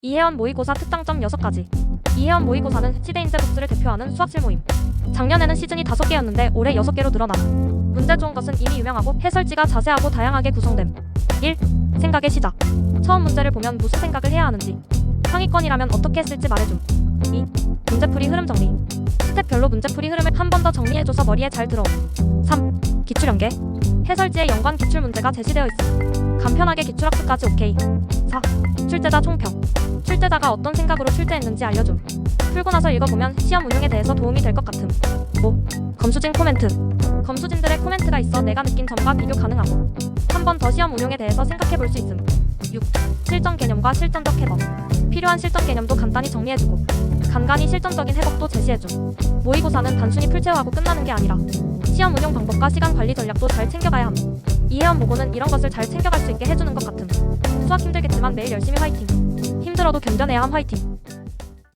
이혜원 모의고사 특장점 6가지. 이혜원 모의고사는 시대인재 복수를 대표하는 수학실 모임. 작년에는 시즌이 5개였는데 올해 6개로 늘어나. 문제 좋은 것은 이미 유명하고 해설지가 자세하고 다양하게 구성됨. 1. 생각의 시작. 처음 문제를 보면 무슨 생각을 해야 하는지. 상위권이라면 어떻게 했을지 말해줌. 2. 문제풀이 흐름 정리. 스텝별로 문제풀이 흐름을 한 번 더 정리해줘서 머리에 잘 들어옴. 3. 기출연계. 해설지에 연관 기출 문제가 제시되어 있음. 간편하게 기출학습까지 오케이. 4. 출제자 총평. 출제자가 어떤 생각으로 출제했는지 알려줌. 풀고 나서 읽어보면 시험 운용에 대해서 도움이 될 것 같음. 5. 검수진 코멘트. 검수진들의 코멘트가 있어 내가 느낀 점과 비교 가능하고 한 번 더 시험 운용에 대해서 생각해 볼 수 있음. 6. 실전 개념과 실전적 해석. 필요한 실전 개념도 간단히 정리해주고 간간히 실전적인 해석도 제시해줌. 모의고사는 단순히 풀체화하고 끝나는 게 아니라 시험 운용 방법과 시간 관리 전략도 잘 챙겨가야 함. 이해원 모고는 이런 것을 잘 챙겨갈 수 있게 해주는 것 같음. 수학 힘들겠지만 매일 열심히 화이팅. 힘들어도 견뎌내야 함 화이팅.